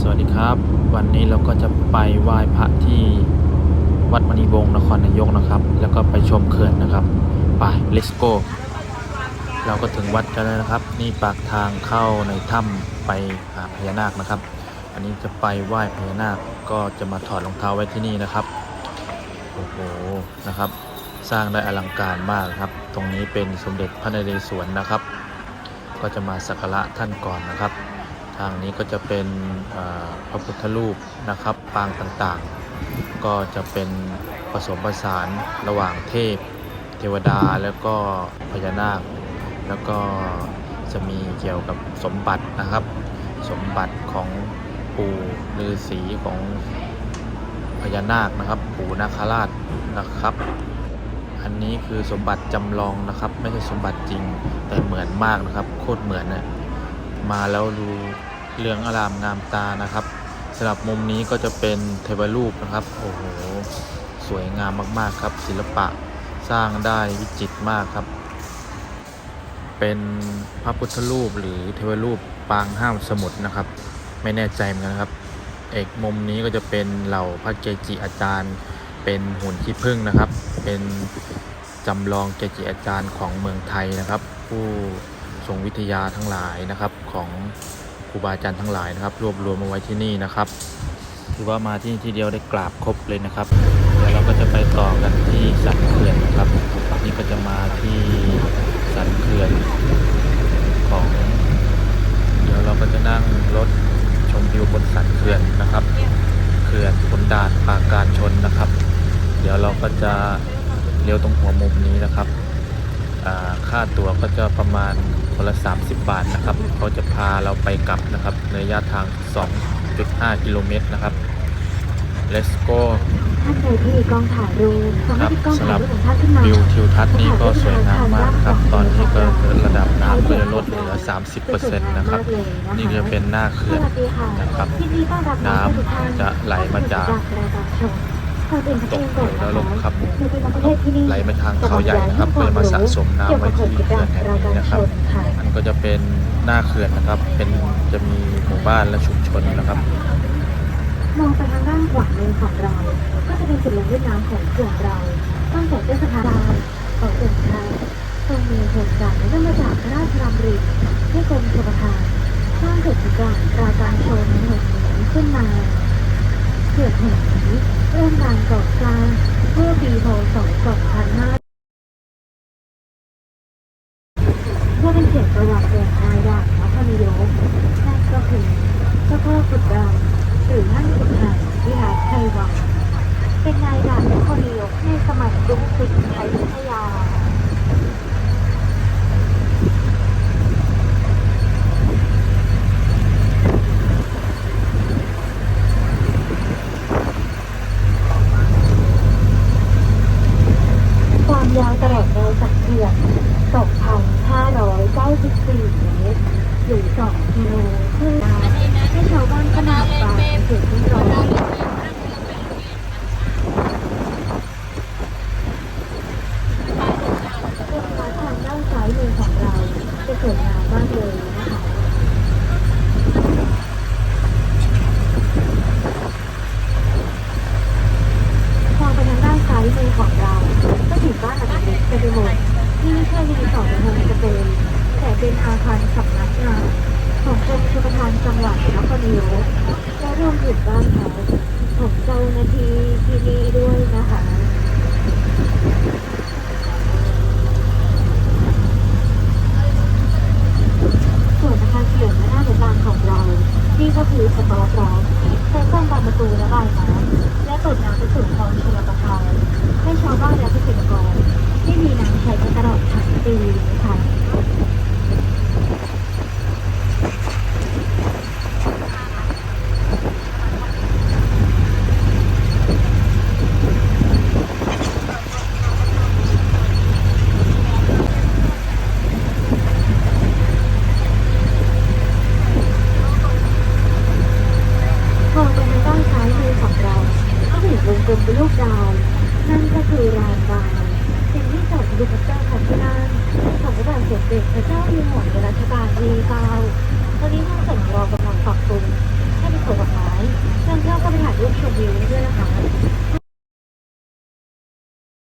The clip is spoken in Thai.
สวัสดีครับ วันนี้เราก็จะไปไหว้พระที่วัดมณีวงศ์นครนายกนะครับ แล้วก็ไปชมเขื่อนนะครับไป let's go เราก็ถึงวัดกันแล้วนะครับ นี่ปากทางเข้าในถ้ำไปหาพญานาคนะครับ อันนี้จะไปไหว้พญานาคก็จะมาถอดรองเท้าไว้ที่นี่นะครับโอ้โหนะครับ สร้างได้อลังการมากครับ ตรงนี้เป็นสมเด็จพระนเรศวรนะครับ ก็จะมาสักการะท่านก่อนนะครับ ทางนี้ก็จะเป็นพระพุทธรูปนะครับ ปางต่างๆ ก็จะเป็นผสมผสานระหว่างเทพ เทวดาแล้วก็พญานาค แล้วก็จะมีเกี่ยวกับสมบัตินะครับ สมบัติของปู่ฤาษีของพญานาคนะครับ ปู่นาคราชนะครับ อันนี้คือสมบัติจำลองนะครับ ไม่ใช่สมบัติจริงแต่เหมือนมากนะครับ โคตรเหมือนนะ มาแล้วดูเหลืองอารามงามตานะครับสำหรับมุมนี้ก็จะเป็นเทวรูปนะครับ โอ้โห สวยงามมากๆครับ ศิลปะสร้างได้วิจิตรมากครับ เป็นพระพุทธรูปหรือเทวรูปปางห้ามสมุทรนะครับ ไม่แน่ใจเหมือนกันครับ เอกมุมนี้ก็จะเป็นเหล่าพระเกจิอาจารย์ เป็นหุ่นขี้ผึ้งนะครับ เป็นจำลองเกจิอาจารย์ของเมืองไทยนะครับ ผู้ ทรงวิทยาทั้งหลายนะครับ ของครูบาอาจารย์ทั้งหลายนะครับ รวบรวมมาไว้ที่นี่นะครับ ถือว่ามาที่นี่ทีเดียวได้กราบครบเลยนะครับเดี๋ยวเราก็จะไปต่อกันที่สันเขื่อนนะครับนี่ก็จะมาที่สันเขื่อนของ เดี๋ยวเราก็จะนั่งรถชมวิวบนสันเขื่อนนะครับเขื่อนขนด่านปาการชนนะครับ เดี๋ยวเราก็จะเลี้ยวตรงหัวมุมนี้นะครับค่าตั๋วก็จะประมาณ คนละ 30 บาทนะครับ เขาจะพาเราไปกลับนะครับ ในระยะทาง 2.5 กิโลเมตรนะครับ let's go ท่านใดที่มีกล้องถ่ายรูปสามารถติดกล้องสำหถ่ารัยบรูปของท่านขึ้นมาวิวทิวทัศน์นี่ก็สวยงามมากนะครับ ตอนนี้ก็ระดับน้ำก็จะลดเหลือ 30%นะครับ นี่ก็จะเป็นหน้าเขื่อนสวัสดีค่ะนะครับยินดีต้อนรับ น้ำจะไหลมาจาก ตกเหวแล้วลงครับไหลมาทางเขาใหญ่นะครับเพื่อมาสะสมน้ำไว้ที่เขื่อนแห่งนี้นะครับอันก็จะเป็นหน้าเขื่อนนะครับ เป็นจะมีหมู่บ้านและชุมชนนะครับมองไปทางด้านขวามือของเรา ก็จะเป็นจุดลงเล่นน้ำของเขื่อนเราตั้งแต่เทศบาลของเขื่อนไทยทรงมีโครงการเนื่องมาจากพระราชดำริให้กรมชลประทานสร้างเขื่อนกลางราการชนแห่งนี้ขึ้นมาเขื่อนแห่งนี้ เริ่มการก่อสร้างเมื่อปีพศ 2500เพื่อเป็นเขียนประวัติแห่งอาญาพระพนิยมนั่นก็คือเจ้าพ่อขุดดำหรือท่านขุนหารวิหารชัยวังเป็นนายด่านนครนายกในสมัยกรุงศรีอยุธยา ความ ยาวตลอดแนวสันเขื่อน2,594เมตรหรือ2กิโลครึ่งให้ชาวบ้านขนาดบางเกิดขึ้นร้อยต้นไม้ทางด้านซ้ายมือของเราจะสวยงามมากเลยนะคะมองไปทางด้านซ้ายมือของเรา ที่ไม่ใช่รีสอร์ทโฮมสเตย์แต่เป็นอาคารสำนักงานของกรมชลประทานจังหวัดนครนายกและรวมถึงบ้านพักของเจ้าหน้าที่ที่นี่ด้วยนะคะส่วนอาคารเขื่อนและหน้าหมู่บ้านของเรา นี่ก็คือสตอร์ร้อมใช้สร้างบานประตูระบายน้ำและเปิดน้ำไปสู่คลองชลประทานให้ชาวบ้านและเกษตรกร ได้มีน้ำใช้ตลอดทั้งปีค่ะมองไปทางด้านซ้ายมือของเราก็เห็นวงกลมเป็นลูกดาวนั่นก็คือรานบาย เป็นที่จอดดูพระเจ้าของที่นั่นสองพระบาทสมเด็กพระเจ้ามีหมอนในรัชกาลที่เก้าตอนนี้ห้องสำรอกำลังปรับปรุง